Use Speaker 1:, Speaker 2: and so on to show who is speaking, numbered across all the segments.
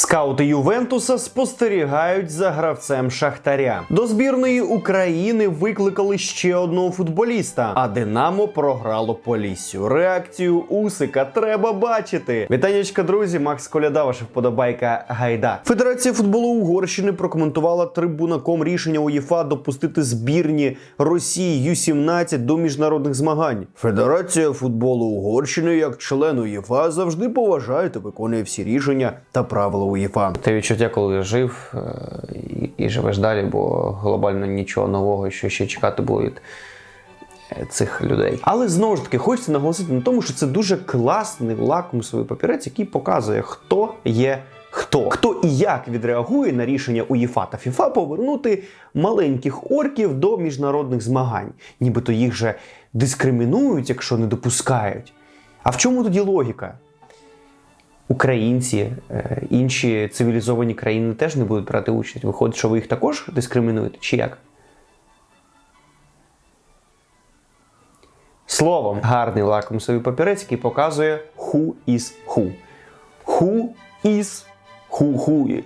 Speaker 1: Скаути Ювентуса спостерігають за гравцем Шахтаря. До збірної України викликали ще одного футболіста, а Динамо програло Поліссю. Реакцію Усика треба бачити. Вітанечка, друзі, Макс Коляда, ваша вподобайка Гайда. Федерація футболу Угорщини прокоментувала трибунаком рішення УЄФА допустити збірні Росії Ю-17 до міжнародних змагань. Федерація футболу Угорщини, як член УЄФА, завжди поважає та виконує всі рішення та правила УЄФА.
Speaker 2: Те відчуття, коли жив е, і, живеш далі, бо глобально нічого нового, що ще чекати було від е, цих людей.
Speaker 1: Але знову ж таки хочеться наголосити на тому, що це дуже класний лакмусовий папірець, який показує, хто є. Хто хто і як відреагує на рішення УЄФА та ФІФА повернути маленьких орків до міжнародних змагань, нібито їх же дискримінують, якщо не допускають. А в чому тоді логіка? Українці, е, інші цивілізовані країни теж не будуть брати участь. Виходить, що ви їх також дискримінуєте, чи як? Словом, гарний лакмусовий папірець, який показує who is who. Who is who, who.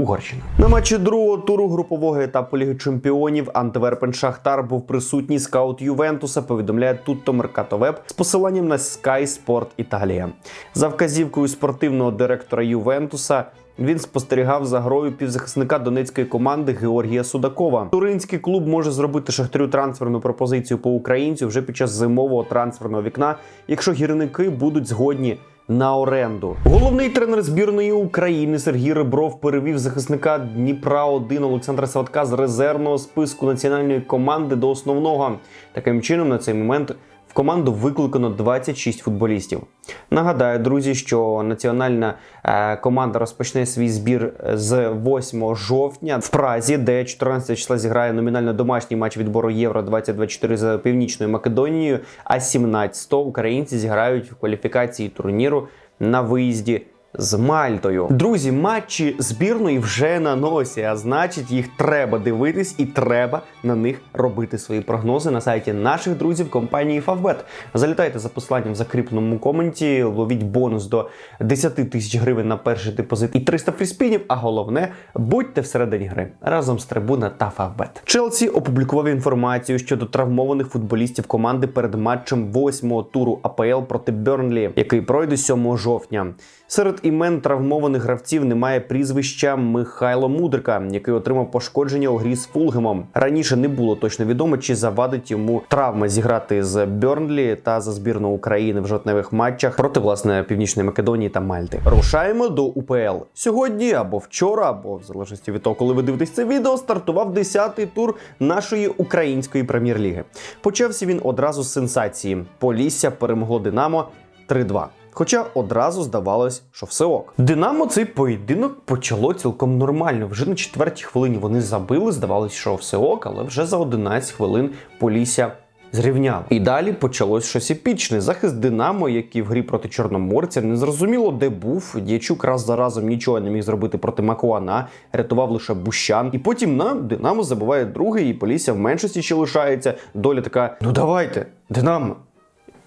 Speaker 1: Угорщина. На матчі другого туру групового етапу Ліги Чемпіонів Антверпен Шахтар був присутній скаут Ювентуса. Повідомляє Mercato Web з посиланням на Sky Sport Italia. За вказівкою спортивного директора Ювентуса. Він спостерігав за грою півзахисника донецької команди Георгія Судакова. Туринський клуб може зробити шахтарю трансферну пропозицію по українцю вже під час зимового трансферного вікна, якщо гірники будуть згодні на оренду. Головний тренер збірної України Сергій Ребров перевів захисника Дніпра 1 Олександра Саватка з резервного списку національної команди до основного. Таким чином, на цей момент в команду викликано 26 футболістів. Нагадаю, друзі, що національна е, команда розпочне свій збір з 8 жовтня в Празі, де 14 числа зіграє номінально домашній матч відбору Євро 2024 з Північною Македонією. А 17 українці зіграють в кваліфікації турніру на виїзді з Мальтою. Друзі, матчі збірної вже на носі, а значить, їх треба дивитись і треба на них робити свої прогнози на сайті наших друзів компанії Favbet. Залітайте за посиланням в закріпленому коменті, ловіть бонус до 10 тисяч гривень на перший депозит і 300 фріспінів. А головне, будьте всередині гри разом з трибуна та Favbet. Челсі опублікував інформацію щодо травмованих футболістів команди перед матчем восьмого туру АПЛ проти Бернлі, який пройде 7 жовтня. Серед імен травмованих гравців немає прізвища Михайло Мудрика, який отримав пошкодження у грі з Фулгемом. Раніше не було точно відомо, чи завадить йому травма зіграти з Бернлі та за збірну України в жовтневих матчах проти власне Північної Македонії та Мальти. Рушаємо до УПЛ сьогодні або вчора, або в залежності від того, коли ви дивитесь це відео, стартував 10-й тур нашої української прем'єр-ліги. Почався він одразу з сенсації. Полісся перемогло Динамо 3-2. Хоча одразу здавалось, що все ок. Динамо цей поєдинок почало цілком нормально. Вже на четвертій хвилині вони забили, здавалось, що все ок, але вже за 11 хвилин Полісся зрівняло. І далі почалось щось епічне. Захист Динамо, який в грі проти Чорноморця, не зрозуміло, де був. Дячук раз за разом нічого не міг зробити проти Макуана, рятував лише Бущан. І потім на Динамо забиває другий, і Полісся в меншості ще лишається. Доля така: ну давайте, Динамо.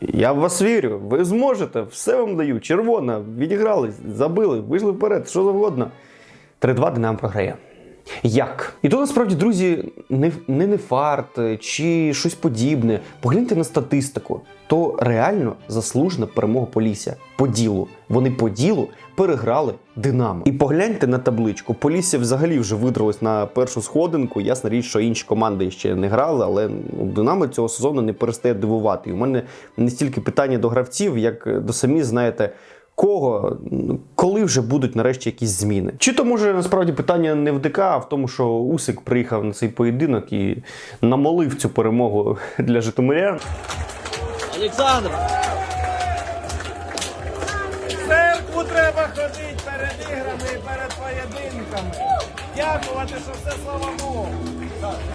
Speaker 1: Я в вас вірю, ви зможете, все вам даю. Червона, відігрались, забили, вийшли вперед, що завгодно. 3-2 Динамо програє. Як? І то насправді, друзі, не, не, не фарт е, чи щось подібне. Погляньте на статистику. То реально заслужена перемога Полісся по ділу. Вони по ділу переграли Динамо. І погляньте на табличку. Полісся взагалі вже видралось на першу сходинку. Ясна річ, що інші команди ще не грали, але ну, Динамо цього сезону не перестає дивувати. І у мене не стільки питання до гравців, як до самі знаєте. Кого, коли вже будуть нарешті якісь зміни? Чи то може насправді питання не в ДК, а в тому, що Усик приїхав на цей поєдинок і намолив цю перемогу для Житомирян.
Speaker 3: Олександр!
Speaker 4: Церкву треба ходити перед іграми і перед поєдинками. Дякувати, що все слава Богу.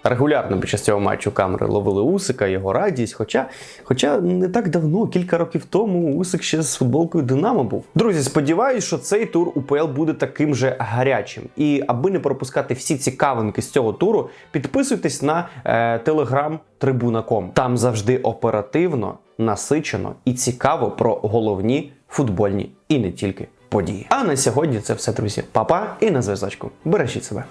Speaker 1: Регулярно під час цього матчу камери ловили Усика, його радість. Хоча, хоча не так давно, кілька років тому, Усик ще з футболкою Динамо був. Друзі, сподіваюсь, що цей тур УПЛ буде таким же гарячим. І аби не пропускати всі цікавинки з цього туру, підписуйтесь на е, телеграм Трибуна.ком. Там завжди оперативно, насичено і цікаво про головні футбольні і не тільки події. А на сьогодні це все, друзі. Па-па і на зв'язочку. Бережіть себе.